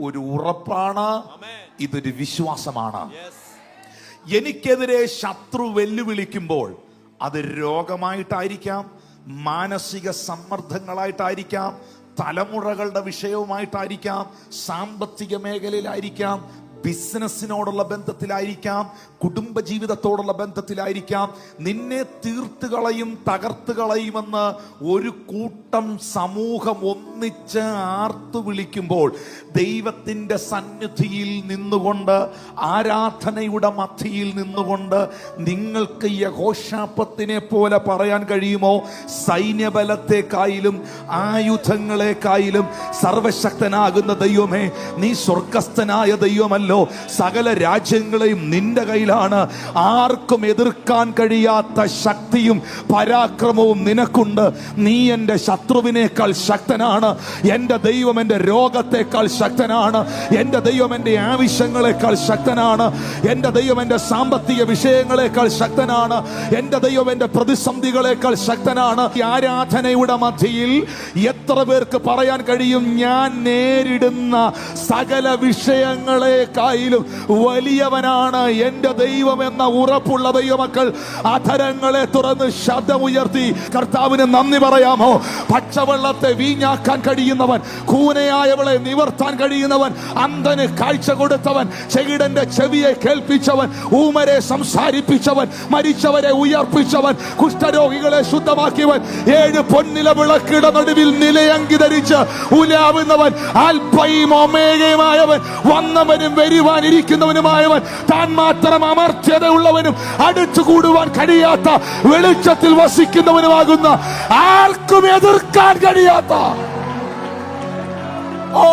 ഒരു ഉറപ്പാണ്. ഇതൊരു വിശ്വാസമാണ്. എനിക്കെതിരെ ശത്രു വെല്ലുവിളിക്കുമ്പോൾ അത് രോഗമായിട്ടായിരിക്കാം മാനസിക സമ്മർദ്ദങ്ങളായിട്ടായിരിക്കാം തലമുറകളുടെ വിഷയവുമായിട്ടായിരിക്കാം സാമ്പത്തിക മേഖലയിലായിരിക്കാം ബിസിനസ്സിനോടുള്ള ബന്ധത്തിലായിരിക്കാം കുടുംബജീവിതത്തോടുള്ള ബന്ധത്തിലായിരിക്കാം. നിന്നെ തീർത്തുകളയും തകർത്തുകളയുമെന്ന് തകർത്ത് കളയുമെന്ന് ഒരു കൂട്ടം സമൂഹം ഒന്നിച്ച് ആർത്തു വിളിക്കുമ്പോൾ ദൈവത്തിന്റെ സന്നിധിയിൽ നിന്നുകൊണ്ട് ആരാധനയുടെ മധ്യയിൽ നിന്നുകൊണ്ട് നിങ്ങൾക്ക് യഘോഷാപ്പത്തിനെ പോലെ പറയാൻ കഴിയുമോ? സൈന്യബലത്തെക്കായാലും ആയുധങ്ങളെക്കായാലും സർവശക്തനാകുന്ന ദൈവമേ നീ സ്വർഗസ്ഥനായ ദൈവമല്ലോ. സകല രാജ്യങ്ങളെയും നിന്റെ കയ്യിലാണ്. ആർക്കും എതിർക്കാൻ കഴിയാത്ത ശക്തിയും പരാക്രമവും നിനക്കുണ്ട്. നീ എന്റെ ശത്രുവിനേക്കാൾ ശക്തനാണ്. എന്റെ ദൈവം എന്റെ രോഗത്തെക്കാൾ ശക്തനാണ്. എന്റെ ദൈവം എന്റെ ആവശ്യങ്ങളെക്കാൾ ശക്തനാണ്. എന്റെ ദൈവം എന്റെ സാമ്പത്തിക വിഷയങ്ങളെക്കാൾ ശക്തനാണ്. എന്റെ ദൈവം എന്റെ പ്രതിസന്ധികളെക്കാൾ ശക്തനാണ്. ഈ ആരാധനയുടെ മധ്യയിൽ എത്ര പേർക്ക് പറയാൻ കഴിയും? ഞാൻ നേരിടുന്ന സകല വിഷയങ്ങളെക്കായാലും വലിയവനാണ് എന്റെ ദൈവം എന്ന ഉറപ്പുള്ള ദൈവമക്കൾ. അധരങ്ങളെ തുറന്ന് ശബ്ദമുയർത്തി കർത്താവിന് നന്ദി പറയാമോ? പച്ചവെള്ളത്തെ വീഞ്ഞാക്കാൻ കഴിയുന്നവൻ കൂനയായവളെ നിവർത്താൻ കഴിയുന്നവൻ അന്ധന് കാഴ്ച കൊടുത്തവൻ ചെകിടന്റെ ചെവിയെ കേൾപ്പിച്ചവൻ ഊമരെ സംസാരിപ്പിച്ചവൻ മരിച്ചവരെ ഉയർപ്പിച്ചവൻ കുഷ്ഠരോഗികളെ ശുദ്ധമാക്കിയവൻ ഏഴ് പൊന്നില വിളക്കിട നടുവിൽ നിലയങ്കി ധരിച്ച് ഉലാവുന്നവൻ അൽപ്പയും ഒമേകയുമായവൻ വന്നവനും വരുവാനിരിക്കുന്നവനുമായവൻ താൻ മാത്രം അമർത്യതയുള്ളവനും അടുത്തു കൂടുവാൻ കഴിയാത്ത വെളിച്ചത്തിൽ വസിക്കുന്നവനുമാകുന്ന ആർക്കും എതിർക്കാൻ കഴിയാത്ത ഓ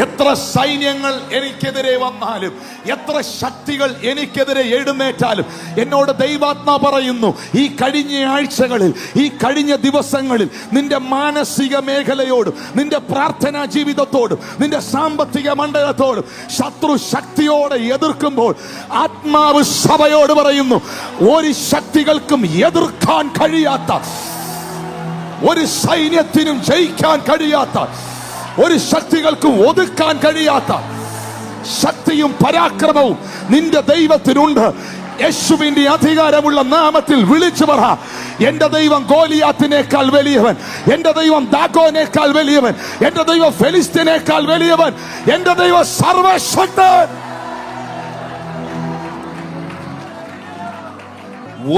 എത്ര സൈന്യങ്ങൾ എനിക്കെതിരെ വന്നാലും എത്ര ശക്തികൾ എനിക്കെതിരെ എഴുന്നേറ്റാലും എന്നോട് ദൈവാത്മ പറയുന്നു ഈ കഴിഞ്ഞ ആഴ്ചകളിൽ ഈ കഴിഞ്ഞ ദിവസങ്ങളിൽ നിന്റെ മാനസിക മേഖലയോടും നിന്റെ പ്രാർത്ഥനാ ജീവിതത്തോടും നിന്റെ സാമ്പത്തിക മണ്ഡലത്തോടും ശത്രു ശക്തിയോടെ എതിർക്കുമ്പോൾ ആത്മാവ് സഭയോട് പറയുന്നു ഒരു ശക്തികൾക്കും എതിർക്കാൻ കഴിയാത്ത ഒരു സൈന്യത്തിനും ജയിക്കാൻ കഴിയാത്ത ഒരു ശക്തികൾക്കും ഒതുക്കാൻ കഴിയാത്ത ശക്തിയും പരാക്രമവും നിന്റെ ദൈവത്തിനുണ്ട്. യേശുവിന്റെ അധികാരമുള്ള നാമത്തിൽ വിളിച്ചു പറ. എന്റെ ദൈവം ഗോലിയാത്തിനേക്കാൾ വലിയവൻ എന്റെ ദൈവം ദാഗോനേക്കാൾ വലിയവൻ എന്റെ ദൈവം ഫെലിസ്തീനേക്കാൾ വലിയവൻ എന്റെ ദൈവം സർവശക്തൻ.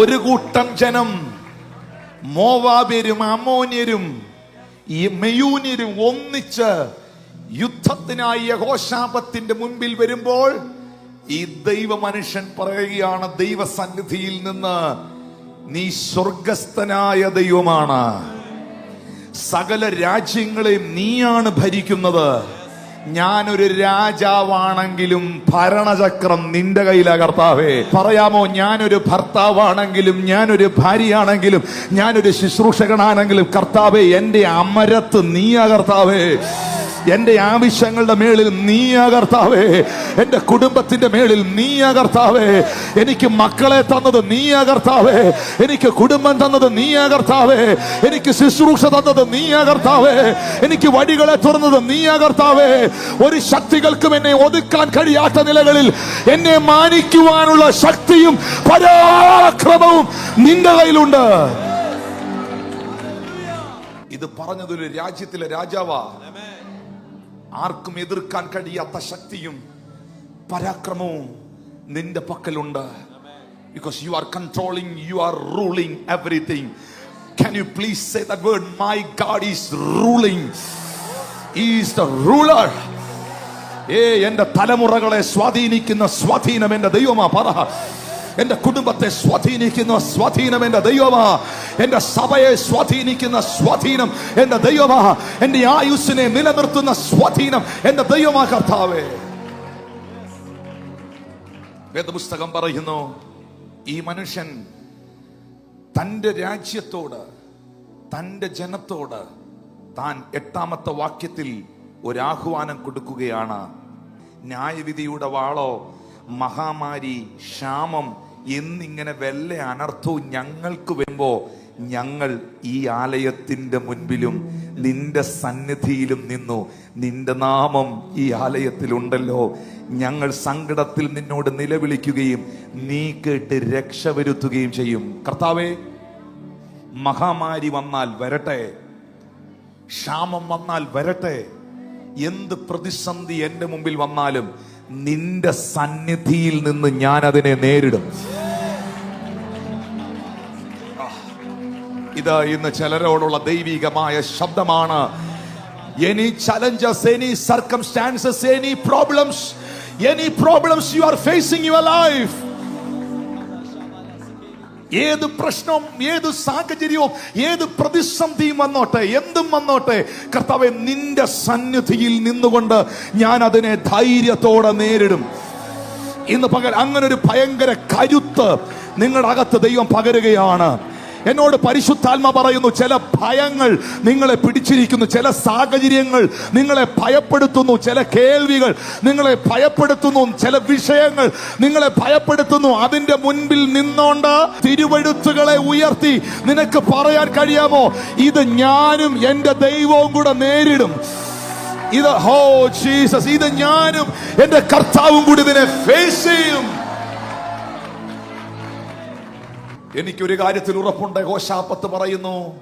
ഒരു കൂട്ടം ജനം മോവാബ്യരും അമോന്യരും ഈ മെയൂന്യരും ഒന്നിച്ച് യുദ്ധത്തിനായി യഹോശാപത്തിന്റെ മുൻപിൽ വരുമ്പോൾ ഈ ദൈവ മനുഷ്യൻ പറയുകയാണ് ദൈവസന്നിധിയിൽ നിന്ന് നീ സ്വർഗസ്ഥനായ ദൈവമാണ്. സകല രാജ്യങ്ങളെയും നീയാണ് ഭരിക്കുന്നത്. ഞാനൊരു രാജാവാണെങ്കിലും ഭരണചക്രം നിന്റെ കയ്യിലാ കർത്താവേ. പറയാമോ ഞാനൊരു ഭർത്താവാണെങ്കിലും ഞാനൊരു ഭാര്യയാണെങ്കിലും ഞാനൊരു ശുശ്രൂഷകനാണെങ്കിലും കർത്താവേ എന്റെ അമരത്ത് നീയാ കർത്താവേ. എന്റെ ആവശ്യങ്ങളുടെ മേളിൽ നീയാ കർത്താവേ. എന്റെ കുടുംബത്തിന്റെ മേളിൽ നീയാ കർത്താവേ. എനിക്ക് മക്കളെ തന്നത് നീയാ കർത്താവേ. എനിക്ക് കുടുംബം തന്നത് നീയാ കർത്താവേ. എനിക്ക് ശുശ്രൂഷ തന്നത് നീയാ കർത്താവേ. എനിക്ക് വഴികളെ തുറന്നത് നീയാ കർത്താവേ. ഒരു ശക്തികൾക്കും എന്നെ ഒതുക്കാൻ കഴിയാത്ത നിലകളിൽ എന്നെ മാനിക്കുവാനുള്ള ശക്തിയും പരാക്രമവും നിന്റെ കയ്യിലുണ്ട്. ഇത് പറഞ്ഞതൊരു രാജ്യത്തിലെ രാജാവാ. ആർക്കും എതിർക്കാൻ കഴിയാത്ത ശക്തിയും പരാക്രമവും നിന്റെ പക്കലുണ്ട് because you are controlling you are everything Can you please say that word? My God is ruling. He is the ruler. ഏ എന്റെ തലമുറകളെ സ്വാധീനിക്കുന്ന സ്വാധീനം എന്റെ ദൈവമാ പറ എന്റെ കുടുംബത്തെ സ്വാധീനിക്കുന്ന സ്വാധീനം എന്റെ ദൈവമാ. എന്റെ സഭയെ സ്വാധീനിക്കുന്ന സ്വാധീനം എന്റെ ദൈവമാ. എന്റെ ആയുസ്സിനെ നിലനിർത്തുന്ന സ്വാധീനം എന്റെ ദൈവമാ കർത്താവേ. വേദപുസ്തകം പറയുന്നു ഈ മനുഷ്യൻ തന്റെ രാജ്യത്തോട് തന്റെ ജനത്തോട് താൻ എട്ടാമത്തെ വാക്യത്തിൽ ഒരാഹ്വാനം കൊടുക്കുകയാണ്. ന്യായവിധിയുടെ വാളോ മഹാമാരി ക്ഷാമം എന്നിങ്ങനെ വല്ല അനർത്ഥവും ഞങ്ങൾക്ക് വരുമ്പോ ഞങ്ങൾ ഈ ആലയത്തിന്റെ മുൻപിലും നിന്റെ സന്നിധിയിലും നിന്നു. നിന്റെ നാമം ഈ ആലയത്തിലുണ്ടല്ലോ. ഞങ്ങൾ സങ്കടത്തിൽ നിന്നോട് നിലവിളിക്കുകയും നീ കേട്ട് രക്ഷ വരുത്തുകയും ചെയ്യും. കർത്താവേ മഹാമാരി വന്നാൽ വരട്ടെ. ക്ഷാമം വന്നാൽ വരട്ടെ. എന്ത് പ്രതിസന്ധി എന്റെ മുമ്പിൽ വന്നാലും നിന്റെ സന്നിധിയിൽ നിന്ന് ഞാൻ അതിനെ നേരിടും ഇത് ഇന്ന് ചിലരോടുള്ള ദൈവികമായ ശബ്ദമാണ്. Any challenges any circumstances any problems any problems you are facing your life ഏത് പ്രശ്നവും ഏത് സാഹചര്യവും ഏത് പ്രതിസന്ധിയും വന്നോട്ടെ എന്തും വന്നോട്ടെ കർത്താവെ നിന്റെ സന്നിധിയിൽ നിന്നുകൊണ്ട് ഞാൻ അതിനെ ധൈര്യത്തോടെ നേരിടും. ഇന്ന് പകൽ അങ്ങനെ ഒരു ഭയങ്കര കരുത്ത് നിങ്ങളുടെ അകത്ത് ദൈവം പകരുകയാണ്. എന്നോട് പരിശുദ്ധാത്മ പറയുന്നു ചില ഭയങ്ങൾ നിങ്ങളെ പിടിച്ചിരിക്കുന്നു ചില സാഹചര്യങ്ങൾ നിങ്ങളെ ഭയപ്പെടുത്തുന്നു ചില കേൾവികൾ നിങ്ങളെ ഭയപ്പെടുത്തുന്നു ചില വിഷയങ്ങൾ നിങ്ങളെ ഭയപ്പെടുത്തുന്നു. അതിന്റെ മുൻപിൽ നിന്നോണ്ട് തിരുവഴുത്തുകളെ ഉയർത്തി നിനക്ക് പറയാൻ കഴിയാമോ? ഇത് ഞാനും എന്റെ ദൈവവും കൂടെ നേരിടും. ഇത് ഹോ ജീസസ് ഇത് ഞാനും എന്റെ കർത്താവും കൂടി ഇതിനെ ഫേസ് ചെയ്യും. എനിക്കൊരു കാര്യത്തിൽ ഉറപ്പുണ്ട്. ഘോഷാപ്പത്ത് പറയുന്നു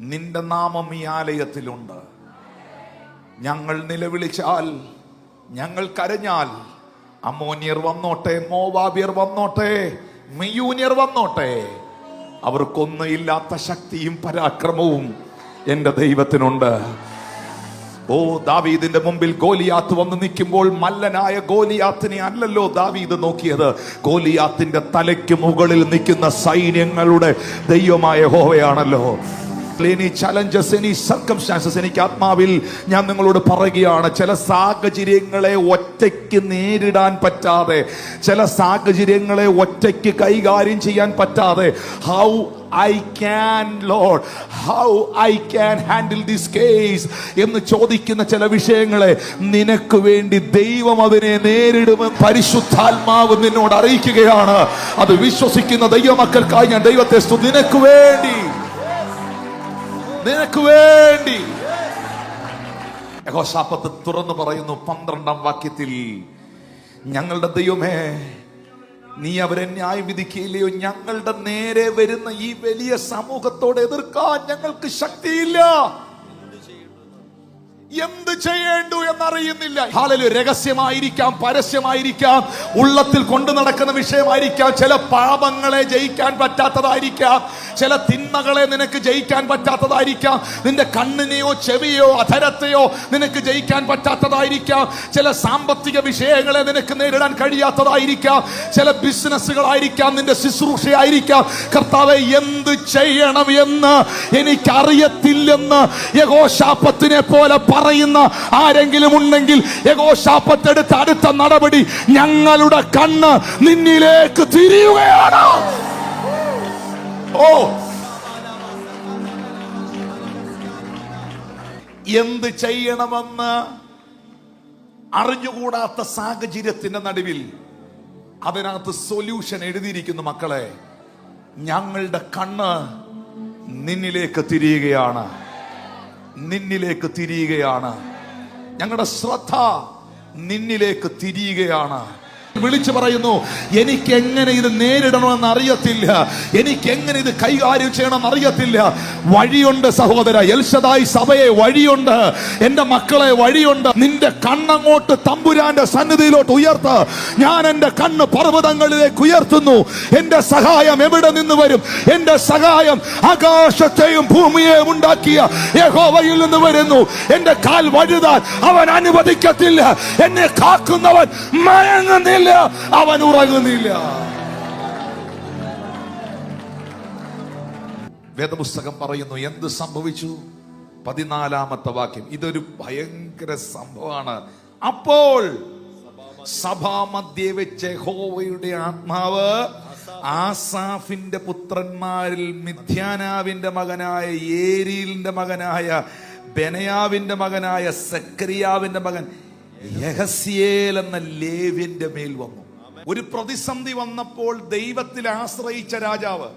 നിന്റെ നാമം ഈ ആലയത്തിലുണ്ട്. ഞങ്ങൾ നിലവിളിച്ചാൽ ഞങ്ങൾ കരഞ്ഞാൽ അമോനിയർ വന്നോട്ടെ മോവാബിയർ വന്നോട്ടെ മിയൂനിയർ വന്നോട്ടെ. അവർക്കൊന്നും ഇല്ലാത്ത ശക്തിയും പരാക്രമവും എന്റെ ദൈവത്തിനുണ്ട്. ഓ ദാവീദിന്റെ മുമ്പിൽ ഗോലിയാത്ത് വന്ന് നിൽക്കുമ്പോൾ മല്ലനായ ഗോലിയാത്തിനെ അല്ലല്ലോ ദാവീദ് നോക്കിയത്. ഗോലിയാത്തിന്റെ തലയ്ക്ക് മുകളിൽ നിൽക്കുന്ന സൈന്യങ്ങളുടെ ദൈവമായ ഹോവയാണല്ലോ എനി ചലഞ്ചസ് എനി സർക്കംസ്റ്റാൻസസ് എനിക്ക് ആത്മാവിൽ ഞാൻ നിങ്ങളോട് പറയുകയാണ്. ചില സാഹചര്യങ്ങളെ ഒറ്റയ്ക്ക് നേരിടാൻ പറ്റാതെ ചില സാഹചര്യങ്ങളെ ഒറ്റയ്ക്ക് കൈകാര്യം ചെയ്യാൻ പറ്റാതെ how I can Lord how I can handle this case എന്ന് ചോദിക്കുന്ന ചില വിഷയങ്ങളെ നിനക്ക് വേണ്ടി ദൈവം അതിനെ നേരിടുമെന്ന് പരിശുദ്ധാത്മാവ് നിന്നോട് അറിയിക്കുകയാണ്. അത് വിശ്വസിക്കുന്ന ദൈവമക്കൾക്കായി ഞാൻ ദൈവത്തെ നിനക്ക് വേണ്ടി നിനക്ക് വേണ്ടി. യഹോശാപത്ത് തുറന്നു പറയുന്നു പന്ത്രണ്ടാം വാക്യത്തിൽ ഞങ്ങളുടെ ദൈവമേ നീ അവരെ ന്യായം വിധിക്കുകയില്ലയോ? ഞങ്ങളുടെ നേരെ വരുന്ന ഈ വലിയ സമൂഹത്തോട് എതിർക്കാൻ ഞങ്ങൾക്ക് ശക്തിയില്ല. എന്ത് ചെയ്യേണ്ടു എന്നറിയുന്നില്ല. ഹാലലു രഹസ്യമായിരിക്കാം പരസ്യമായിരിക്കാം ഉള്ളത്തിൽ കൊണ്ടു നടക്കുന്ന വിഷയമായിരിക്കാം. ചില പാപങ്ങളെ ജയിക്കാൻ പറ്റാത്തതായിരിക്കാം. ചില തിന്മകളെ നിനക്ക് ജയിക്കാൻ പറ്റാത്തതായിരിക്കാം. നിന്റെ കണ്ണിനെയോ ചെവിയോ അധരത്തെയോ നിനക്ക് ജയിക്കാൻ പറ്റാത്തതായിരിക്കാം. ചില സാമ്പത്തിക വിഷയങ്ങളെ നിനക്ക് നേരിടാൻ കഴിയാത്തതായിരിക്കാം. ചില ബിസിനസ്സുകളായിരിക്കാം നിന്റെ ശുശ്രൂഷയായിരിക്കാം. കർത്താവെ എന്ത് ചെയ്യണം എന്ന് എനിക്കറിയത്തില്ലെന്ന് യഹോശാപത്തിനെ പോലെ പറയുന്ന ആരെങ്കിലും ഉണ്ടെങ്കിൽ യഗോശാപത്തെടുത്ത അടുത്ത നടപടി ഞങ്ങളുടെ കണ്ണ് നിന്നിലേക്ക് തിരിയുകയാണ്. ഓ. എന്ത് ചെയ്യണമെന്ന് അറിഞ്ഞുകൂടാത്ത സാഹചര്യത്തിന്റെ നടുവിൽ അതിനകത്ത് സൊല്യൂഷൻ എഴുതിയിരിക്കുന്നു മക്കളെ. ഞങ്ങളുടെ കണ്ണ് നിന്നിലേക്ക് തിരിയുകയാണ്. നിന്നിലേക്ക് തിരിയുകയാണ്. ഞങ്ങളുടെ ശ്രദ്ധ നിന്നിലേക്ക് തിരിയുകയാണ്. വിളിച്ചു പറയുന്നു എനിക്ക് എങ്ങനെ ഇത് നേരിടണമെന്ന് അറിയത്തില്ല. എനിക്ക് എങ്ങനെ ഇത് കൈകാര്യം ചെയ്യണമെന്ന് അറിയത്തില്ല. വഴിയുണ്ട് സഹോദര എൽഷദായി സഭയെ വഴിയുണ്ട്. എന്റെ മക്കളെ വഴിയുണ്ട്. നിന്റെ കണ്ണങ്ങോട്ട് തമ്പുരാന്റെ സന്നിധിയിലോട്ട് ഉയർത്ത. ഞാൻ എന്റെ കണ്ണ് പർവതങ്ങളിലേക്ക് ഉയർത്തുന്നു. എന്റെ സഹായം എവിടെ നിന്ന് വരും? എന്റെ സഹായം ആകാശത്തെയും ഭൂമിയെയും ഉണ്ടാക്കിയ യഹോവയിൽ നിന്ന് വരുന്നു. എന്റെ കാൽ വഴുതാൻ അവൻ അനുവദിക്കത്തില്ല. എന്നെ കാക്കുന്നവൻ മയങ്ങുന്നില്ല. അവൻ ഉറങ്ങുന്നില്ല. വേദപുസ്തകം പറയുന്നു എന്ത് സംഭവിച്ചു? പതിനാലാമത്തെ വാക്യം. ഇതൊരു ഭയങ്കര സംഭവമാണ്. അപ്പോൾ സഭാമധ്യേ വെച്ച് ഹോവയുടെ ആത്മാവ് ആസാഫിന്റെ പുത്രന്മാരിൽ മിഥ്യാനാവിന്റെ മകനായ ഏരിയിലിന്റെ മകനായ ബെനയാവിന്റെ മകനായ സക്രിയാവിന്റെ മകൻ യഹസ്യേൽ എന്ന ലേവിന്റെ മേൽ വന്നു. ഒരു പ്രതിസന്ധി വന്നപ്പോൾ ദൈവത്തിൽ ആശ്രയിച്ച രാജാവ്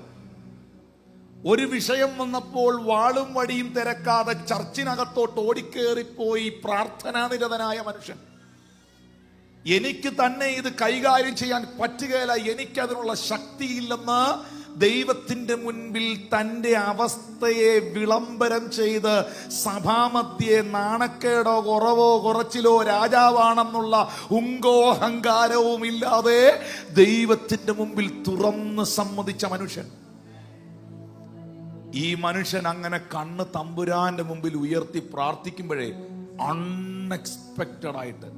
ഒരു വിഷയം വന്നപ്പോൾ വാളും വടിയും തിരക്കാതെ ചർച്ചിനകത്തോട്ട് ഓടിക്കേറിപ്പോയി പ്രാർത്ഥനാനിരതനായ മനുഷ്യൻ. എനിക്ക് തന്നെ ഇത് കൈകാര്യം ചെയ്യാൻ പറ്റുകയില്ല എനിക്കതിനുള്ള ശക്തിയില്ലെന്ന് ദൈവത്തിന്റെ മുൻപിൽ തന്റെ അവസ്ഥയെ വിളംബരം ചെയ്ത് സഭാമധ്യേ നാണക്കേടോ കുറവോ കുറച്ചിലോ രാജാവാണെന്നുള്ള ഉങ്കോ അഹങ്കാരവും ഇല്ലാതെ ദൈവത്തിന്റെ മുമ്പിൽ തുറന്ന് സമ്മതിച്ച മനുഷ്യൻ. ഈ മനുഷ്യൻ അങ്ങനെ കണ്ണ് തമ്പുരാന്റെ മുമ്പിൽ ഉയർത്തി പ്രാർത്ഥിക്കുമ്പോഴേ അൺഎക്സ്പെക്റ്റഡ് ആയിട്ട്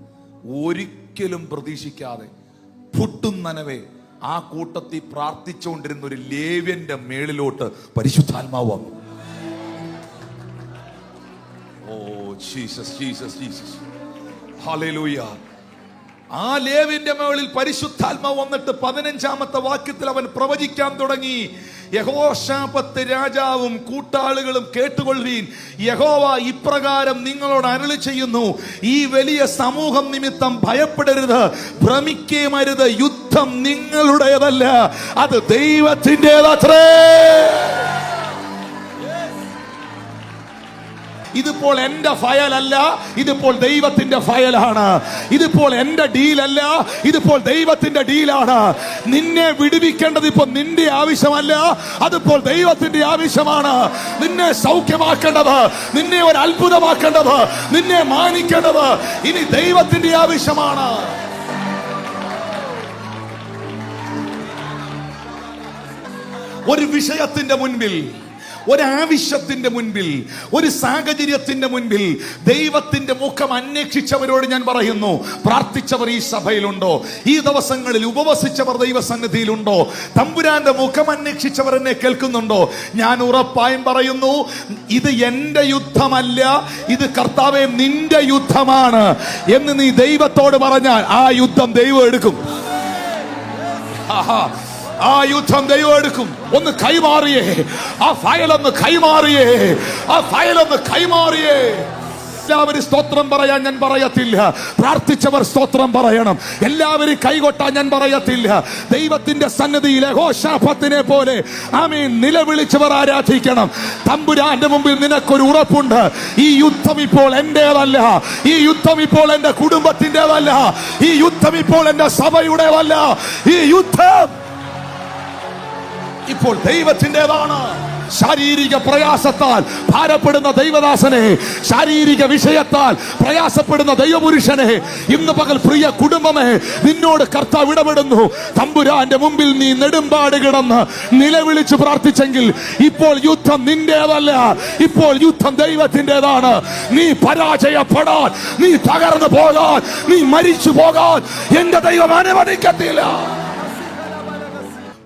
ഒരിക്കലും പ്രതീക്ഷിക്കാതെ പുട്ടും നനവേ ആ കൂട്ടത്തിൽ പ്രാർത്ഥിച്ചുകൊണ്ടിരുന്ന ഒരു ലേവ്യന്റെ മേളിലോട്ട് പരിശുദ്ധാത്മാവ് വന്നു. Oh Jesus Jesus Jesus. Hallelujah. ആ ലേവിന്റെ മുകളിൽ പരിശുദ്ധാത്മാവ് വന്നിട്ട് പതിനഞ്ചാമത്തെ വാക്യത്തിൽ അവൻ പ്രവചിക്കാൻ തുടങ്ങി. യഹോഷാപത്ത് രാജാവും കൂട്ടാളുകളും കേട്ടുകൊള്ളുവീൻ. യഹോവ ഇപ്രകാരം നിങ്ങളോട് അരളി ചെയ്യുന്നു. ഈ വലിയ സമൂഹം നിമിത്തം ഭയപ്പെടരുത്. ഭ്രമിക്കുകയും അരുത് യുദ്ധം നിങ്ങളുടേതല്ല അത് ദൈവത്തിന്റെതത്രേ. ഇതിപ്പോൾ എന്റെ ഫയലല്ല ഇതിപ്പോൾ ദൈവത്തിന്റെ ഫയലാണ്. ഇതിപ്പോൾ എന്റെ ഡീലല്ല ഇതിപ്പോൾ ദൈവത്തിന്റെ ഡീലാണ്. നിന്നെ വിടുവിക്കേണ്ടത് ഇപ്പോൾ നിന്റെ ആവശ്യമല്ല അതിപ്പോൾ ദൈവത്തിന്റെ ആവശ്യമാണ്. നിന്നെ സൗഖ്യമാക്കേണ്ടത് നിന്നെ ഒരു അത്ഭുതമാക്കേണ്ടത് നിന്നെ മാനിക്കേണ്ടത് ഇനി ദൈവത്തിന്റെ ആവശ്യമാണ്. ഒരു വിഷയത്തിന്റെ മുൻപിൽ ഒരാവശ്യത്തിന്റെ മുൻപിൽ ഒരു സാഹചര്യത്തിന്റെ മുൻപിൽ ദൈവത്തിന്റെ മുഖം അന്വേഷിച്ചവരോട് ഞാൻ പറയുന്നു പ്രാർത്ഥിച്ചവർ ഈ സഭയിലുണ്ടോ? ഈ ദിവസങ്ങളിൽ ഉപവസിച്ചവർ ദൈവസന്നിധിയിലുണ്ടോ? തമ്പുരാന്റെ മുഖം അന്വേഷിച്ചവർ എന്നെ കേൾക്കുന്നുണ്ടോ? ഞാൻ ഉറപ്പായും പറയുന്നു ഇത് എന്റെ യുദ്ധമല്ല ഇത് കർത്താവെ നിന്റെ യുദ്ധമാണ് എന്ന് നീ ദൈവത്തോട് പറഞ്ഞാൽ ആ യുദ്ധം ദൈവം എടുക്കും. ആഹാ. ആ യുദ്ധം ദൈവം എടുക്കും ഒന്ന് കൈമാറിയേ. ആ ഫയൽ ഒന്ന് കൈമാറിയേ. ആ ഫയൽ ഒന്ന് കൈമാറിയേ. എല്ലാവരും സ്തോത്രം പറയാൻ ഞാൻ പറയത്തില്ല. പ്രാർത്ഥിച്ചവർ സ്തോത്രം പറയണം. എല്ലാവരും കൈകൊട്ടാൻ ഞാൻ പറയത്തില്ല. ദൈവത്തിന്റെ സന്നദ്ധിയിലെ ഹോഷാഫത്തിനെ പോലെ ആമീൻ. നിലവിളിച്ചവർ ആരാധിക്കണം. തമ്പുരാന്റെ മുമ്പിൽ നിനക്കൊരു ഉറപ്പുണ്ട്. ഈ യുദ്ധം ഇപ്പോൾ എന്റേതല്ല. ഈ യുദ്ധം ഇപ്പോൾ എന്റെ കുടുംബത്തിന്റെതല്ല ഈ യുദ്ധം ഇപ്പോൾ എന്റെ സഭയുടേതല്ല. ഈ യുദ്ധം ഇപ്പോൾ ദൈവത്തിന്റെതാണ്. ശാരീരിക പ്രയാസത്താൽ ഭാരപ്പെടുന്ന ദൈവദാസനെ ശാരീരിക വിഷയത്താൽ പ്രയാസപ്പെടുന്ന ദൈവപുരുഷനെ ഇന്ന് പകൽ പ്രിയ കുടുംബമേ നിന്നോട് കർത്താവ് ഇടപെടുന്നു. തമ്പുരാന്റെ മുമ്പിൽ നീ നെടുമ്പാട് കിടന്ന് നിലവിളിച്ച് പ്രാർത്ഥിച്ചെങ്കിൽ ഇപ്പോൾ യുദ്ധം നിന്റേതല്ല ഇപ്പോൾ യുദ്ധം ദൈവത്തിന്റെതാണ്. നീ പരാജയപ്പെടാൻ നീ തകർന്നു പോകാൻ നീ മരിച്ചു പോകാൻ എന്റെ ദൈവം അനുവദിക്കത്തില്ല.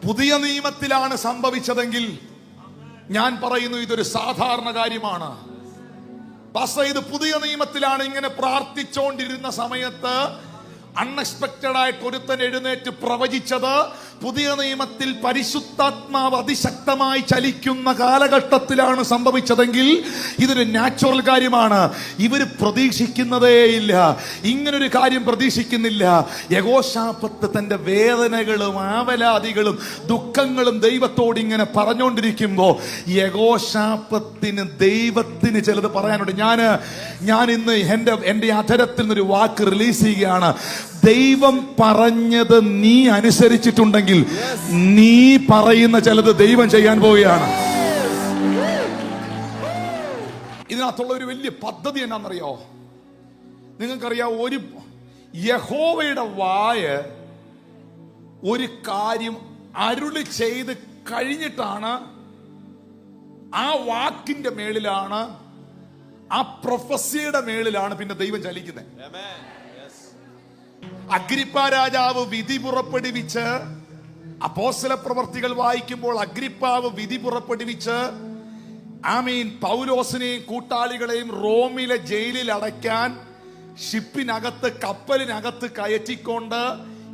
പുതിയ നിയമത്തിലാണ് സംഭവിച്ചതെങ്കിൽ ഞാൻ പറയുന്നു ഇതൊരു സാധാരണ കാര്യമാണ്. പക്ഷേ ഇത് പുതിയ നിയമത്തിലാണ് ഇങ്ങനെ പ്രാർത്ഥിച്ചുകൊണ്ടിരുന്ന സമയത്ത് അൺഎക്സ്പെക്റ്റഡ് ആയിട്ട് ഒരുത്തൻ എഴുന്നേറ്റ് പ്രവചിച്ചത് പുതിയ നിയമത്തിൽ പരിശുദ്ധാത്മാവ് അതിശക്തമായി ചലിക്കുന്ന കാലഘട്ടത്തിലാണ് സംഭവിച്ചതെങ്കിൽ ഇതൊരു നാച്ചുറൽ കാര്യമാണ്. ഇവർ പ്രതീക്ഷിക്കുന്നതേയില്ല ഇങ്ങനൊരു കാര്യം പ്രതീക്ഷിക്കുന്നില്ല. യഗോശാപത്ത് തന്റെ വേദനകളും ആവലാദികളും ദുഃഖങ്ങളും ദൈവത്തോട് ഇങ്ങനെ പറഞ്ഞുകൊണ്ടിരിക്കുമ്പോൾ യഗോശാപത്തിന് ദൈവത്തിന് ചിലത് പറയാനുണ്ട്. ഞാൻ ഞാൻ ഇന്ന് എന്റെ എന്റെ അധരത്തിൽ നിന്നൊരു വാക്ക് റിലീസ് ചെയ്യുകയാണ്. ദൈവം പറഞ്ഞത് നീ അനുസരിച്ചിട്ടുണ്ടെങ്കിൽ നീ പറയുന്ന ചിലത് ദൈവം ചെയ്യാൻ പോവുകയാണ്. ഇതിനകത്തുള്ള ഒരു വലിയ പദ്ധതി എന്നാണെന്നറിയോ നിങ്ങൾക്കറിയാം ഒരു യഹോവയുടെ വായ ഒരു കാര്യം അരുളി ചെയ്ത് കഴിഞ്ഞിട്ടാണ് ആ വാക്കിന്റെ മേളിലാണ് ആ പ്രൊഫസിയുടെ മേളിലാണ് പിന്നെ ദൈവം ചലിക്കുന്നത്. അഗ്രിപ്പ രാജാവ് വിധി പുറപ്പെടുവിച്ച് അപ്പോസല പ്രവർത്തികൾ വായിക്കുമ്പോൾ അഗ്രിപ്പാവ് വിധി പുറപ്പെടുവിച്ച് ആമീൻ പൗലോസിനെയും കൂട്ടാളികളെയും റോമിലെ ജയിലിൽ അടയ്ക്കാൻ ഷിപ്പിനകത്ത് കപ്പലിനകത്ത് കയറ്റിക്കൊണ്ട്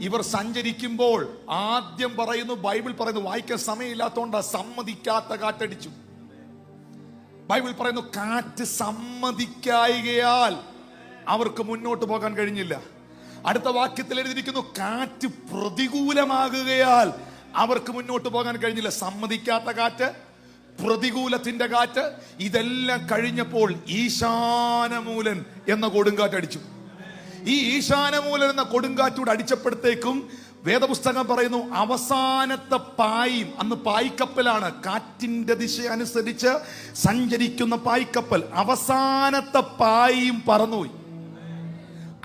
ഇവർ സഞ്ചരിക്കുമ്പോൾ ആദ്യം പറയുന്നു ബൈബിൾ പറയുന്നു വായിക്കാൻ സമയമില്ലാത്തതുകൊണ്ട് സമ്മതിക്കാത്ത കാറ്റടിച്ചു. ബൈബിൾ പറയുന്നു കാറ്റ് സമ്മതിക്കായികയാൽ അവർക്ക് മുന്നോട്ട് പോകാൻ കഴിഞ്ഞില്ല. അടുത്ത വാക്യത്തിൽ എഴുതിയിരിക്കുന്നു കാറ്റ് പ്രതികൂലമാകുകയാൽ അവർക്ക് മുന്നോട്ട് പോകാൻ കഴിഞ്ഞില്ല. സമ്മതിക്കാത്ത കാറ്റ് പ്രതികൂലത്തിന്റെ കാറ്റ് ഇതെല്ലാം കഴിഞ്ഞപ്പോൾ ഈശാനമൂലൻ എന്ന കൊടുങ്കാറ്റ് അടിച്ചു. ഈ ഈശാനമൂലൻ എന്ന കൊടുങ്കാറ്റൂടെ അടിച്ചപ്പോഴത്തേക്കും വേദപുസ്തകം പറയുന്നു അവസാനത്തെ പായും അന്ന് പായ്ക്കപ്പലാണ്. കാറ്റിന്റെ ദിശ അനുസരിച്ച് സഞ്ചരിക്കുന്ന പായ്ക്കപ്പൽ. അവസാനത്തെ പായും പറന്നുപോയി.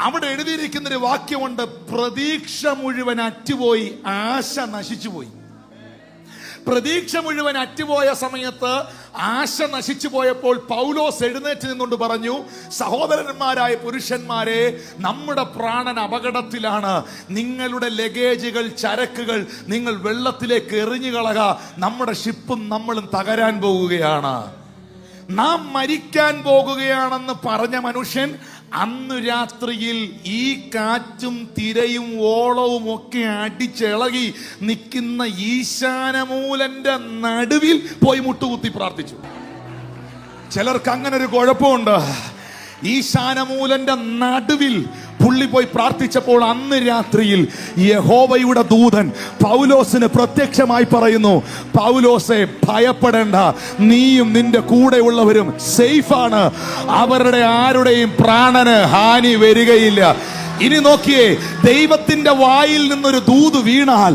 അവിടെ എഴുതിയിരിക്കുന്ന ഒരു വാക്യമുണ്ട് പ്രതീക്ഷ മുഴുവൻ അറ്റുപോയി ആശ നശിച്ചുപോയി. പ്രതീക്ഷ മുഴുവൻ അറ്റുപോയ സമയത്ത് ആശ നശിച്ചു പോയപ്പോൾ പൗലോസ് എഴുന്നേറ്റ് നിന്നുകൊണ്ട് പറഞ്ഞു സഹോദരന്മാരായ പുരുഷന്മാരെ നമ്മുടെ പ്രാണൻ അപകടത്തിലാണ്. നിങ്ങളുടെ ലഗേജുകൾ ചരക്കുകൾ നിങ്ങൾ വെള്ളത്തിലേക്ക് എറിഞ്ഞു കളക. നമ്മുടെ ഷിപ്പും നമ്മളും തകരാൻ പോവുകയാണ് നാം മരിക്കാൻ പോകുകയാണെന്ന് പറഞ്ഞ മനുഷ്യൻ അന്നു രാത്രിയിൽ ഈ കാറ്റും തിരയും ഓളവും ഒക്കെ അടിച്ചിളകി നിൽക്കുന്ന ഈശാനമൂലന്റെ നടുവിൽ പോയി മുട്ടുകുത്തി പ്രാർത്ഥിച്ചു. ചിലർക്ക് അങ്ങനെ ഒരു കുഴപ്പമുണ്ട്. ഈശാനമൂലന്റെ നടുവിൽ പുള്ളി പോയി പ്രാർത്ഥിച്ചപ്പോൾ അന്ന് രാത്രിയിൽ യഹോവയുടെ ദൂതൻ പൗലോസിന് പ്രത്യക്ഷമായി പറയുന്നു പൗലോസെ ഭയപ്പെടേണ്ട. നീയും നിന്റെ കൂടെയുള്ളവരും സേഫാണ്. അവരുടെ ആരുടെയും പ്രാണന് ഹാനി വരികയില്ല. ഇനി നോക്കിയേ ദൈവത്തിന്റെ വായിൽ നിന്നൊരു ദൂത് വീണാൽ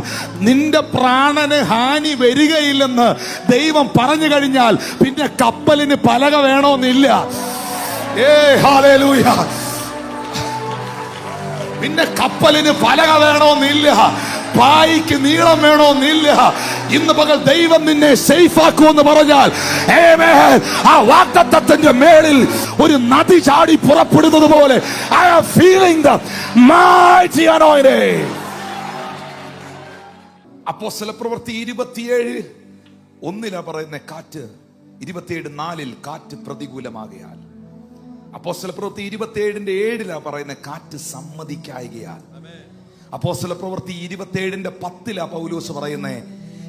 നിന്റെ പ്രാണന് ഹാനി വരികയില്ലെന്ന് ദൈവം പറഞ്ഞു കഴിഞ്ഞാൽ പിന്നെ കപ്പലിന് പലക വേണമെന്നില്ല ഏ ഹാലേലൂയ പിന്നെ കപ്പലിന് പലക വേണമെന്നില്ല. പായിക്ക് നീളം വേണമെന്നില്ല. ഇന്ന് പകൽ ദൈവം നിന്നെ സേഫാക്കുമെന്ന് പറഞ്ഞാൽ. ആ വാക്തത്വത്തിന്റെ മേളിൽ ഒരു നദി ചാടി പുറപ്പെടുന്നത് പോലെ ഐ ആം ദ മൈറ്റി അപ്പോസ്തല പ്രവൃത്തി ഇരുപത്തിയേഴ് ഒന്നിലാ പറയുന്ന കാറ്റ് ഇരുപത്തിയേഴ് നാലിൽ കാറ്റ് പ്രതികൂലമാകയാൽ. അപ്പോസ്തല പ്രവൃത്തി ഇരുപത്തിയേഴിന്റെ ഏഴിലാ പറയുന്ന കാറ്റ് സമ്മതിക്കായകയാൽ. അപ്പോസ്തല പ്രവൃത്തി ഇരുപത്തിയേഴിന്റെ പത്തിലാ പൗലൂസ് പറയുന്നേ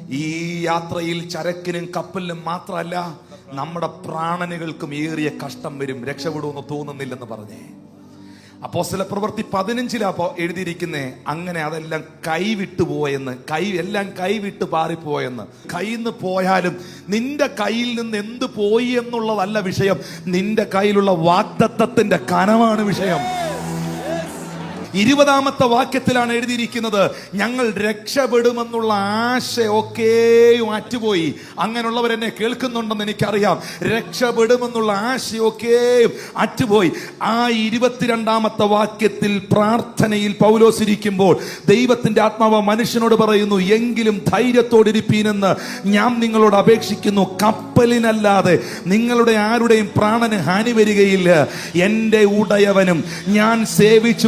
ഈ യാത്രയിൽ ചരക്കിനും കപ്പലിനും മാത്രമല്ല നമ്മുടെ പ്രാണനുകൾക്കും ഏറിയ കഷ്ടം വരും. രക്ഷപ്പെടുമെന്ന് തോന്നുന്നില്ലെന്ന് പറഞ്ഞേ. അപ്പോസ്തല പ്രവൃത്തി പതിനഞ്ചിലാ പോ- എഴുതിയിരിക്കുന്നേ. അങ്ങനെ അതെല്ലാം കൈവിട്ടു പോയെന്ന്. കൈ എല്ലാം കൈവിട്ട് പാറിപ്പോയെന്ന്. കയ്യിൽ നിന്ന് പോയാലും നിന്റെ കയ്യിൽ നിന്ന് എന്ത് പോയി എന്നുള്ളതല്ല വിഷയം. നിന്റെ കയ്യിലുള്ള വാഗ്ദത്തത്തിന്റെ കനമാണ് വിഷയം. ഇരുപതാമത്തെ വാക്യത്തിലാണ് എഴുതിയിരിക്കുന്നത് ഞങ്ങൾ രക്ഷപ്പെടുമെന്നുള്ള ആശയൊക്കെയും അറ്റുപോയി അങ്ങനെയുള്ളവർ എന്നെ കേൾക്കുന്നുണ്ടെന്ന് എനിക്കറിയാം. രക്ഷപ്പെടുമെന്നുള്ള ആശയൊക്കെയും അറ്റുപോയി ആ ഇരുപത്തിരണ്ടാമത്തെ വാക്യത്തിൽ പ്രാർത്ഥനയിൽ പൗലോസിരിക്കുമ്പോൾ ദൈവത്തിന്റെ ആത്മാവ് മനുഷ്യനോട് പറയുന്നു എങ്കിലും ധൈര്യത്തോടിരിപ്പീനെന്ന് ഞാൻ നിങ്ങളോട് അപേക്ഷിക്കുന്നു. കപ്പലിനല്ലാതെ നിങ്ങളുടെ ആരുടെയും പ്രാണന് ഹാനി വരികയില്ല. എന്റെ ഉടയവനും ഞാൻ സേവിച്ചു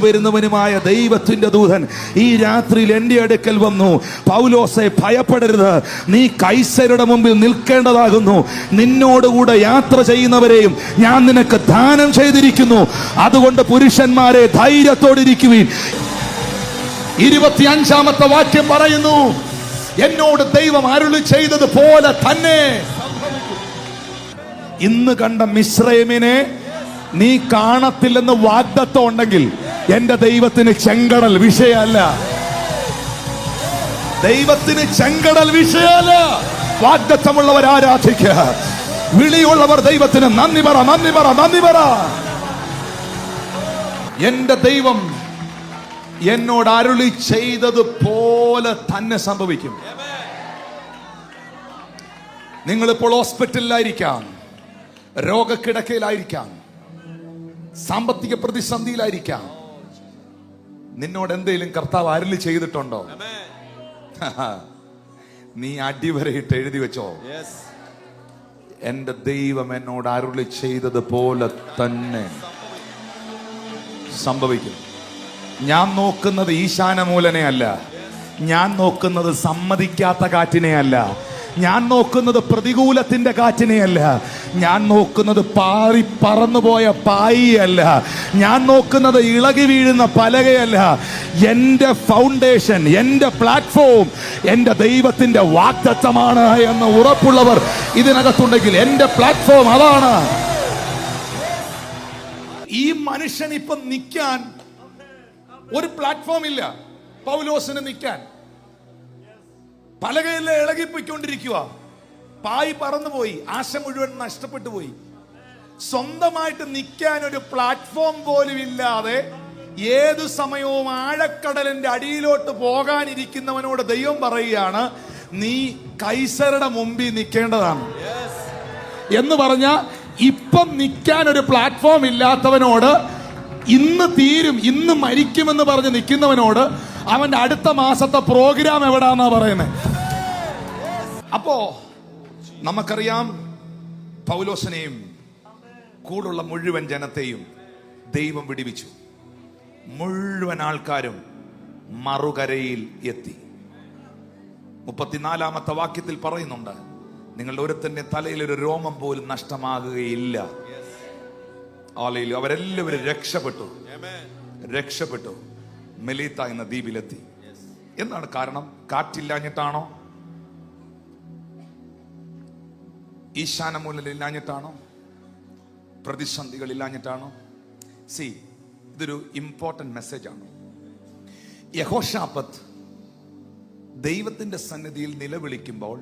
വരുന്നവനുമായ ദൈവത്തിന്റെ ദൂതൻ ഈ രാത്രിയിൽ എന്റെ അടുക്കൽ വന്നു. പൗലോസെ ഭയപ്പെടരുത്. നീ കൈസരുടെ മുമ്പിൽ നിൽക്കേണ്ടതാകുന്നു. നിന്നോടുകൂടെ യാത്ര ചെയ്യുന്നവരെയും ഞാൻ നിനക്ക് ദാനം ചെയ്തിരിക്കുന്നു. അതുകൊണ്ട് പുരുഷന്മാരെ ധൈര്യത്തോടിരിക്കുവിൻ. ഇരുപത്തി അഞ്ചാമത്തെ വാക്യം പറയുന്നു എന്നോട് ദൈവം അരുളി ചെയ്തത് പോലെ തന്നെ ഇന്ന് കണ്ട മിശ്രയമിനെ നീ കാണത്തില്ലെന്ന് വാഗ്ദത്വം ഉണ്ടെങ്കിൽ എന്റെ ദൈവത്തിന് ചെങ്കടൽ വിഷയല്ല. ദൈവത്തിന് ചെങ്കടൽ വിഷയല്ല. വാഗ്ദത്തമുള്ളവർ ആരാധിക്കുക. വിളിയുള്ളവർ ദൈവത്തിന് നന്ദി പറ നന്ദി പറ നന്ദി പറ. എന്റെ ദൈവം എന്നോട് അരുളി ചെയ്തത് പോലെ തന്നെ സംഭവിക്കും. നിങ്ങളിപ്പോൾ ഹോസ്പിറ്റലിലായിരിക്കാം. രോഗക്കിടക്കയിലായിരിക്കാം. സാമ്പത്തിക പ്രതിസന്ധിയിലായിരിക്കാം. നിന്നോട് എന്തെങ്കിലും കർത്താവ് അരുളി ചെയ്തിട്ടുണ്ടോ? നീ അടിവരയിട്ട് എഴുതി വെച്ചോ. എന്റെ ദൈവം എന്നോട് അരുളി ചെയ്തത് പോലെ തന്നെ സംഭവിക്കും. ഞാൻ നോക്കുന്നത് ഈശാനമൂലനെ അല്ല ഞാൻ നോക്കുന്നത് സമ്മതിക്കാത്ത കാറ്റിനെ അല്ല ഞാൻ നോക്കുന്നത് പ്രതികൂലത്തിന്റെ കാറ്റിനെയല്ല. ഞാൻ നോക്കുന്നത് പാറി പറന്നുപോയ പായിയല്ല. ഞാൻ നോക്കുന്നത് ഇളകി വീഴുന്ന പലകയല്ല. എന്റെ ഫൗണ്ടേഷൻ എന്റെ പ്ലാറ്റ്ഫോം എന്റെ ദൈവത്തിന്റെ വാക്തത്വമാണ് എന്ന് ഉറപ്പുള്ളവർ ഇതിനകത്തുണ്ടെങ്കിൽ എന്റെ പ്ലാറ്റ്ഫോം അതാണ്. ഈ മനുഷ്യൻ ഇപ്പം നിൽക്കാൻ ഒരു പ്ലാറ്റ്ഫോം ഇല്ല. പൗലോസിന് നിൽക്കാൻ പലകയെല്ലാം ഇളകിപ്പോയിക്കൊണ്ടിരിക്കുക. പായി പറന്നുപോയി. ആശ മുഴുവൻ നഷ്ടപ്പെട്ടു പോയി സ്വന്തമായിട്ട് നിൽക്കാൻ ഒരു പ്ലാറ്റ്ഫോം പോലും ഇല്ലാതെ ഏതു സമയവും ആഴക്കടലിന്റെ അടിയിലോട്ട് പോകാനിരിക്കുന്നവനോട് ദൈവം പറയുകയാണ് നീ കൈസരുടെ മുമ്പിൽ നിൽക്കേണ്ടതാണ്. എന്ന് പറഞ്ഞ ഇപ്പം നിൽക്കാൻ ഒരു പ്ലാറ്റ്ഫോം ഇല്ലാത്തവനോട് ഇന്ന് തീരും ഇന്ന് മരിക്കുമെന്ന് പറഞ്ഞ് നിൽക്കുന്നവനോട് അവന്റെ അടുത്ത മാസത്തെ പ്രോഗ്രാം എവിടാന്നാ പറയുന്നത് അപ്പോ നമുക്കറിയാം പൗലോസനെയും കൂടുള്ള മുഴുവൻ ജനത്തെയും ദൈവം വിടിവിച്ചു. മുഴുവൻ ആൾക്കാരും മറുകരയിൽ എത്തി. മുപ്പത്തിനാലാമത്തെ വാക്യത്തിൽ പറയുന്നുണ്ട് നിങ്ങളുടെ ഒരുത്തന്റെ തലയിൽ ഒരു രോമം പോലും നഷ്ടമാകുകയില്ല. ആലയിൽ അവരെല്ലാവരും രക്ഷപ്പെട്ടു. രക്ഷപ്പെട്ടു. മെലീത്ത എന്ന ദ്വീപിലെത്തി. എന്താണ് കാരണം? കാറ്റില്ലാഞ്ഞിട്ടാണോ? ഈശാനമൂലില്ലാഞ്ഞിട്ടാണോ പ്രതിസന്ധികളില്ലാഞ്ഞിട്ടാണോ? സി ഇതൊരു ഇമ്പോർട്ടന്റ് മെസ്സേജ് ആണ്. യഹോഷാപത്ത് ദൈവത്തിന്റെ സന്നിധിയിൽ നിലവിളിക്കുമ്പോൾ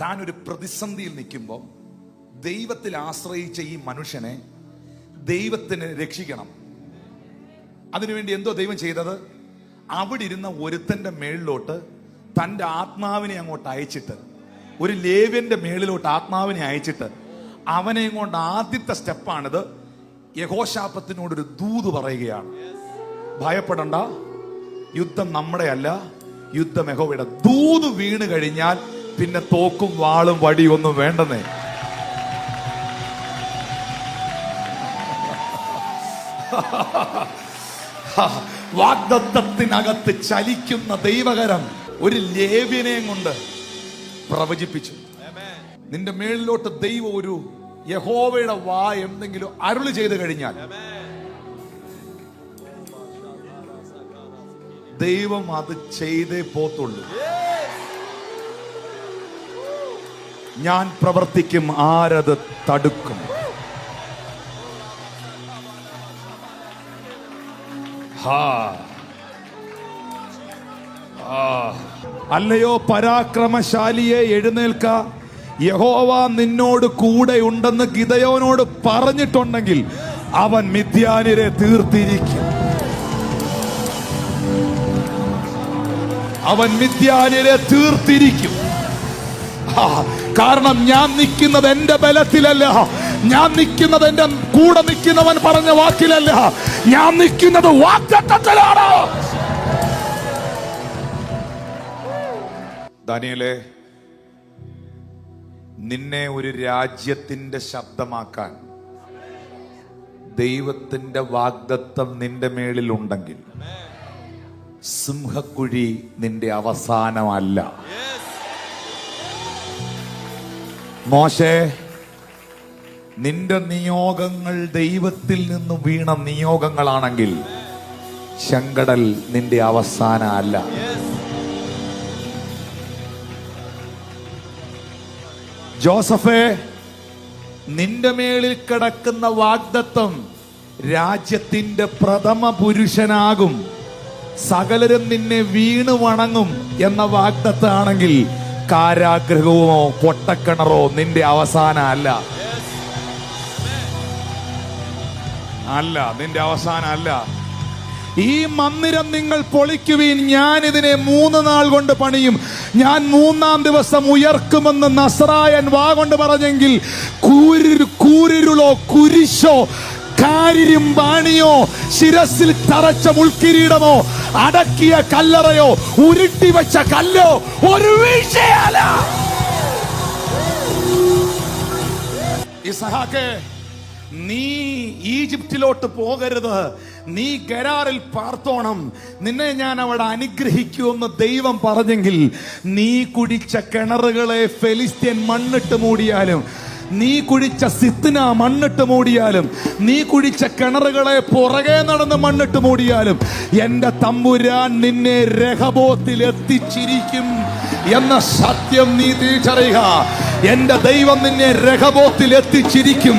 താൻ ഒരു പ്രതിസന്ധിയിൽ നിൽക്കുമ്പോൾ ദൈവത്തിൽ ആശ്രയിച്ച ഈ മനുഷ്യനെ ദൈവത്തിന് രക്ഷിക്കണം. അതിനുവേണ്ടി എന്തോ ദൈവം ചെയ്തത്? അവിടെ ഇരുന്ന ഒരുത്തന്റെ മേളിലോട്ട് തന്റെ ആത്മാവിനെ അങ്ങോട്ട് അയച്ചിട്ട് ഒരു ലേവ്യന്റെ മേളിലോട്ട് ആത്മാവിനെ അയച്ചിട്ട് അവനെ കൊണ്ട് ആദ്യത്തെ സ്റ്റെപ്പാണിത്. യഹോശാപത്തിനോടൊരു ദൂത് പറയുകയാണ്. ഭയപ്പെടണ്ട. യുദ്ധം നമ്മുടെ അല്ല യുദ്ധം യഹോവയുടെ ദൂത് വീണ് കഴിഞ്ഞാൽ പിന്നെ തോക്കും വാളും വടിയൊന്നും വേണ്ടെന്നേ. വാഗ്ദത്തത്തിനകത്ത് ചലിക്കുന്ന ദൈവകരം ഒരു ലേവ്യനെയും കൊണ്ട് പ്രവചിപ്പിച്ചു. നിന്റെ മേളിലോട്ട് ദൈവം ഒരു യഹോവയുടെ വാ എന്തെങ്കിലും അരുളി ചെയ്ത് കഴിഞ്ഞാൽ ദൈവം അത് ചെയ്തേ പോത്തുള്ളൂ. ഞാൻ പ്രവർത്തിക്കും ആരത് തടുക്കും. ഹാ. അല്ലയോ പരാക്രമശാലിയെ എഴുന്നേൽക്ക. യഹോവ നിന്നോട് കൂടെ ഉണ്ടെന്ന് ഗിതയോനോട് പറഞ്ഞിട്ടുണ്ടെങ്കിൽ അവൻ മിഥ്യാനിരെ തീർത്തിരിക്കും. അവൻ മിഥ്യാനിരെ തീർത്തിരിക്കും. കാരണം ഞാൻ നിൽക്കുന്നത് എന്റെ ബലത്തിലല്ല. ഞാൻ നിൽക്കുന്നത് എന്റെ കൂടെ നിൽക്കുന്നവൻ പറഞ്ഞ വാക്കിലല്ല. ഞാൻ നിൽക്കുന്നത് വാക്തത്വത്തിലാണ് ദാനിയലെ നിന്നെ ഒരു രാജ്യത്തിന്റെ ശബ്ദമാക്കാൻ ദൈവത്തിന്റെ വാഗ്ദത്തം നിന്റെ മേളിലുണ്ടെങ്കിൽ സിംഹക്കുഴി നിന്റെ അവസാനമല്ല. മോശേ നിന്റെ നിയോഗങ്ങൾ ദൈവത്തിൽ നിന്ന് വീണ നിയോഗങ്ങളാണെങ്കിൽ ശങ്കടൽ നിന്റെ അവസാന അല്ല ജോസഫേ നിന്റെ മേളിൽ കിടക്കുന്ന വാഗ്ദത്വം രാജ്യത്തിന്റെ പ്രഥമ പുരുഷനാകും. സകലരും നിന്നെ വീണു വണങ്ങും എന്ന വാഗ്ദത്താണെങ്കിൽ കാരാഗ്രഹവുമോ പൊട്ടക്കിണറോ നിന്റെ അവസാന അല്ല. അല്ല നിന്റെ അവസാനം അല്ല. ഈ മന്ദിരം നിങ്ങൾ പൊളിക്കുവീൻ. ഞാൻ ഇതിനെ മൂന്ന് നാൾ കൊണ്ട് പണിയും. ഞാൻ മൂന്നാം ദിവസം ഉയർക്കുമെന്ന് നസറായൻ വാ കൊണ്ട് പറഞ്ഞെങ്കിൽ കൂരിരു കൂരിരുളോ കുരിശോ കാരിരും ബാണിയോ ശിരസിൽ തറച്ച മുൾക്കിരീടമോ അടക്കിയ കല്ലറയോ ഉരുട്ടി വെച്ച കല്ലോ ഒരു വീഴ്ചയല്ല ഇസഹാക്കേ നീ ഈജിപ്തിലോട്ട് പോകരുത്. നീ ഗരാറിൽ പാർത്തോണം. നിന്നെ ഞാൻ അവിടെ അനുഗ്രഹിക്കുമെന്ന് ദൈവം പറഞ്ഞെങ്കിൽ നീ കുടിച്ച കിണറുകളെ ഫെലിസ്ത്യൻ മണ്ണിട്ട് മൂടിയാലും നീ കുഴിച്ച സിത്തിന മണ്ണിട്ട് മൂടിയാലും നീ കുഴിച്ച കിണറുകളെ പുറകെ നടന്ന് മണ്ണിട്ട് മൂടിയാലും എന്റെ തമ്പുരാൻ നിന്നെ രഹബോത്തിൽ എത്തിച്ചിരിക്കും എന്ന സത്യം നീ തിരിച്ചറിയുക. എന്റെ ദൈവം നിന്നെ രഹബോത്തിൽ എത്തിച്ചിരിക്കും.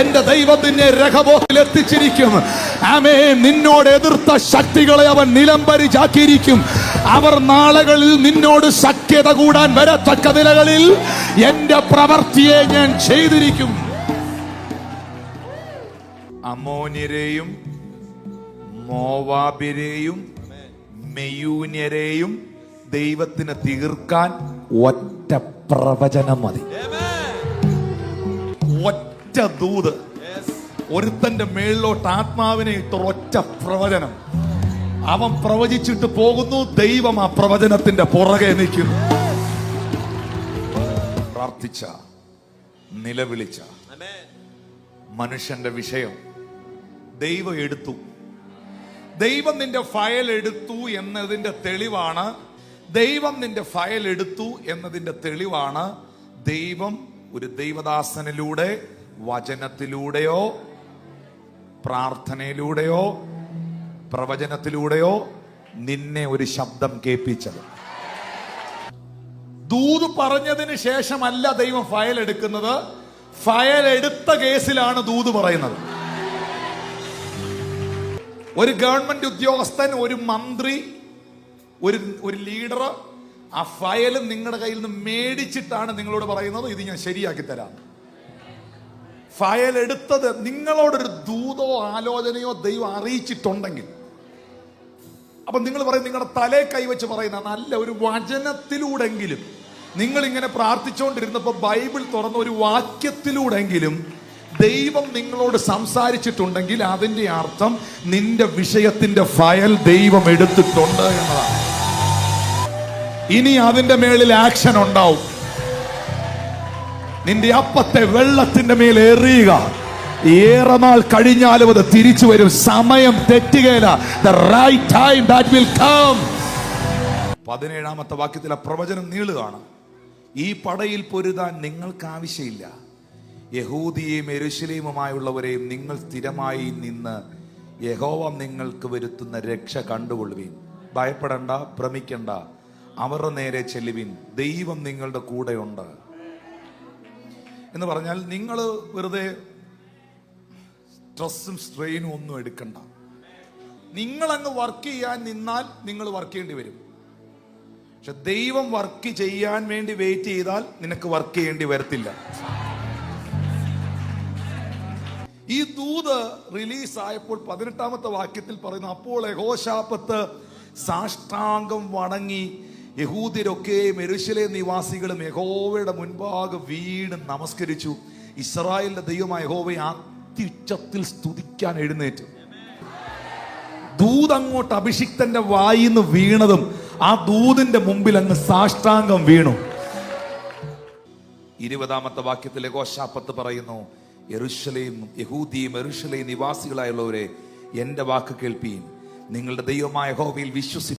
എന്റെ ദൈവം നിന്നെ രഹബോത്തിൽ എത്തിച്ചിരിക്കും. ആമേ നിന്നോട് എതിർത്ത ശക്തികളെ അവൻ നിലംപരിചാക്കിയിരിക്കും. അവർ നാളുകളിൽ നിന്നോട് സഖ്യത കൂടാൻ വരത്തക്ക നിലകളിൽ എന്റെ പ്രവർത്തിയെ ഞാൻ ചെയ്തിരിക്കും. അമോന്യരെയും മോവാബിരെയും മെയൂന്യരെയും ദൈവത്തിന് തീർക്കാൻ ഒറ്റ പ്രവചനം മതി. ഒറ്റ ദൂത്. ഒരുത്തന്റെ മേളിലോട്ട് ആത്മാവിനെ ഇട്ട് ഒറ്റ പ്രവചനം. അവൻ പ്രവചിച്ചിട്ട് പോകുന്നു ദൈവം ആ പ്രവചനത്തിന്റെ പുറകെ നിൽക്കുന്നു. പ്രാർത്ഥിച്ച നിലവിളിച്ച മനുഷ്യന്റെ വിഷയം ദൈവം എടുത്തു. ദൈവം നിന്റെ ഫയൽ എടുത്തു എന്നതിന്റെ തെളിവാണ് ദൈവം നിന്റെ ഫയൽ എടുത്തു എന്നതിന്റെ തെളിവാണ് ദൈവം ഒരു ദൈവദാസനിലൂടെ വചനത്തിലൂടെയോ പ്രാർത്ഥനയിലൂടെയോ പ്രവചനത്തിലൂടെയോ നിന്നെ ഒരു ശബ്ദം കേൾപ്പിച്ചത്. ദൂത് പറഞ്ഞതിന് ശേഷമല്ല ദൈവം ഫയൽ എടുക്കുന്നത്. ഫയൽ എടുത്ത കേസിലാണ് ദൂത് പറയുന്നത്. ഒരു ഗവൺമെന്റ് ഉദ്യോഗസ്ഥൻ ഒരു മന്ത്രി ഒരു ഒരു ലീഡർ ആ ഫയൽ നിങ്ങളുടെ കയ്യിൽ നിന്ന് മേടിച്ചിട്ടാണ് നിങ്ങളോട് പറയുന്നത് ഇത് ഞാൻ ശരിയാക്കി തരാം. ഫയൽ എടുത്തത് നിങ്ങളോടൊരു ദൂതോ ആലോചനയോ ദൈവം അറിയിച്ചിട്ടുണ്ടെങ്കിൽ. അപ്പൊ നിങ്ങൾ പറയും നിങ്ങളുടെ തലേ കൈവച്ച് പറയുന്ന നല്ല ഒരു വചനത്തിലൂടെങ്കിലും നിങ്ങൾ ഇങ്ങനെ പ്രാർത്ഥിച്ചുകൊണ്ടിരുന്നപ്പോൾ ബൈബിൾ തുറന്ന ഒരു വാക്യത്തിലൂടെങ്കിലും ദൈവം നിങ്ങളോട് സംസാരിച്ചിട്ടുണ്ടെങ്കിൽ അതിന്റെ അർത്ഥം നിന്റെ വിഷയത്തിന്റെ ഫയൽ ദൈവം എടുത്തിട്ടുണ്ട് എന്നതാണ്. ഇനി അതിന്റെ മേളിൽ ആക്ഷൻ ഉണ്ടാവും. നിന്റെ അപ്പത്തെ വെള്ളത്തിന്റെ മേൽ എറിയുക. ഏറെ നാൾ കഴിഞ്ഞാലും അത് തിരിച്ചു വരും. സമയം തെറ്റുകയില്ല. Right time that will come പതിനേഴാമത്തെ വാക്യത്തിലെ പ്രവചനം നീളുകയാണ്. ഈ പടയിൽ പൊരുതാൻ നിങ്ങൾക്ക് ആവശ്യമില്ല. യഹൂദിയെയും എരുശലേമുമായുള്ളവരെയും നിങ്ങൾ സ്ഥിരമായി നിന്ന് യഹോവ നിങ്ങൾക്ക് വരുത്തുന്ന രക്ഷ കണ്ടുകൊള്ളുകയും ഭയപ്പെടണ്ട ഭ്രമിക്കണ്ട. അവരുടെ നേരെ ചെല്ലുവിൻ. ദൈവം നിങ്ങളുടെ കൂടെയുണ്ട്. എന്ന് പറഞ്ഞാൽ നിങ്ങൾ വെറുതെ സ്ട്രെസ്സും സ്ട്രെയിനും ഒന്നും എടുക്കണ്ട. നിങ്ങൾ അങ്ങ് വർക്ക് ചെയ്യാൻ നിന്നാൽ നിങ്ങൾ വർക്ക് ചെയ്യേണ്ടി വരും. പക്ഷെ ദൈവം വർക്ക് ചെയ്യാൻ വേണ്ടി വെയിറ്റ് ചെയ്താൽ നിനക്ക് വർക്ക് ചെയ്യേണ്ടി വരത്തില്ല. ഈ ദൂത് റിലീസായപ്പോൾ പതിനെട്ടാമത്തെ വാക്യത്തിൽ പറയുന്നു അപ്പോൾ യഹോശാപത്ത് സാഷ്ടാംഗം വണങ്ങി യഹൂദിരൊക്കെ എരുശലേ നിവാസികളും യഹോവയുടെ മുൻപാകെ വീണ് നമസ്കരിച്ചു. ഇസ്രായേലിന്റെ ദൈവമായ യഹോവയെ അത്യുച്ചത്തിൽ സ്തുതിക്കാൻ എഴുന്നേറ്റു. ദൂതങ്ങോട്ട് അഭിഷിക്തന്റെ വായിന്ന് വീണതും ആ ദൂതിന്റെ മുമ്പിൽ അങ്ങ് സാഷ്ടാംഗം വീണു. ഇരുപതാമത്തെ വാക്യത്തിലെ ഗോശാപ്പത്ത് പറയുന്നു യെരുശലേം യഹൂദിയും യെരുശലേം നിവാസികളായുള്ളവരെ എന്റെ വാക്ക് കേൾപ്പീൻ. നിങ്ങളുടെ ദൈവമായ ഹോവയിൽ വിശ്വസി